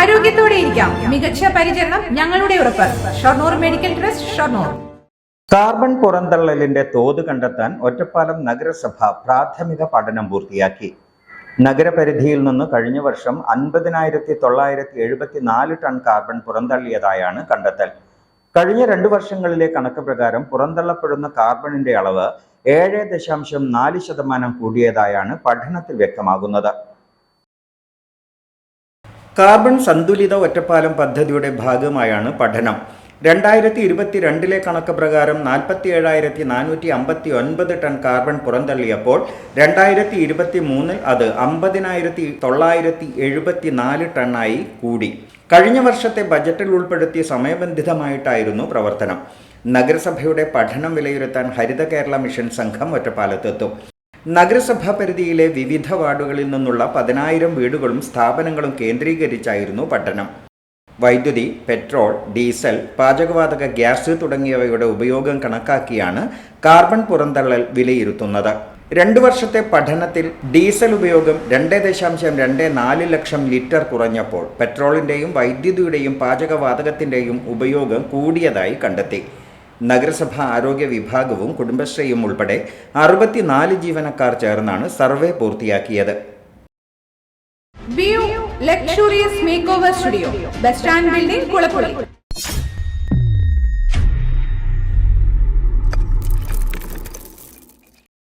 ആരോഗ്യത്തോടെ ഇരിക്കാം. മികച്ച പരിചരണം ഞങ്ങളുടെ ഉറപ്പ്. Shoranur medical trust Shoranur. Carbon പുറന്തള്ളലിന്റെ തോത് കണ്ടെത്താൻ ഒറ്റപ്പാലം നഗരസഭ പ്രാഥമിക പഠനം പൂർത്തിയാക്കി. നഗരപരിധിയിൽ നിന്ന് കഴിഞ്ഞ വർഷം അൻപതിനായിരത്തി തൊള്ളായിരത്തി എഴുപത്തിനാല് ടൺ കാർബൺ പുറന്തള്ളിയതായാണ് കണ്ടെത്തൽ. കഴിഞ്ഞ രണ്ടു വർഷങ്ങളിലെ കണക്ക് പ്രകാരം പുറന്തള്ളപ്പെടുന്ന കാർബണിന്റെ അളവ് ഏഴ് ദശാംശം നാല് ശതമാനം കൂടിയതായാണ് പഠനത്തിൽ വ്യക്തമാകുന്നത്. കാർബൺ സന്തുലിത ഒറ്റപ്പാലം പദ്ധതിയുടെ ഭാഗമായാണ് പഠനം. രണ്ടായിരത്തി ഇരുപത്തിരണ്ടിലെ കണക്ക് പ്രകാരം നാൽപ്പത്തി ഏഴായിരത്തി നാനൂറ്റി അമ്പത്തി ഒൻപത് ടൺ കാർബൺ പുറന്തള്ളിയപ്പോൾ രണ്ടായിരത്തി ഇരുപത്തി മൂന്നിൽ അത് അമ്പതിനായിരത്തി തൊള്ളായിരത്തി എഴുപത്തി നാല് ടണ്ണായി കൂടി. കഴിഞ്ഞ വർഷത്തെ ബജറ്റിൽ ഉൾപ്പെടുത്തിയ സമയബന്ധിതമായിട്ടായിരുന്നു പ്രവർത്തനം. നഗരസഭയുടെ പഠനം വിലയിരുത്താൻ ഹരിത കേരള മിഷൻ സംഘം ഒറ്റപ്പാലത്തെത്തും. നഗരസഭാ പരിധിയിലെ വിവിധ വാർഡുകളിൽ നിന്നുള്ള പതിനായിരം വീടുകളും സ്ഥാപനങ്ങളും കേന്ദ്രീകരിച്ചായിരുന്നു പഠനം വൈദ്യുതി പെട്രോൾ ഡീസൽ പാചകവാതക ഗ്യാസ് തുടങ്ങിയവയുടെ ഉപയോഗം കണക്കാക്കിയാണ് കാർബൺ പുറന്തള്ളൽ വിലയിരുത്തുന്നത്. രണ്ടു വർഷത്തെ പഠനത്തിൽ ഡീസൽ ഉപയോഗം രണ്ട് ദശാംശം രണ്ട് നാല് ലക്ഷം ലിറ്റർ കുറഞ്ഞപ്പോൾ പെട്രോളിന്റെയും വൈദ്യുതിയുടെയും പാചകവാതകത്തിന്റെയും ഉപയോഗം കൂടിയതായി കണ്ടെത്തി. നഗരസഭ ആരോഗ്യ വിഭാഗവും കുടുംബശ്രീയും ഉൾപ്പെടെ അറുപത്തിനാല് ജീവനക്കാർ ചേർന്നാണ് സർവേ പൂർത്തിയാക്കിയത്. Luxurious make over studio bus stand building Kulappully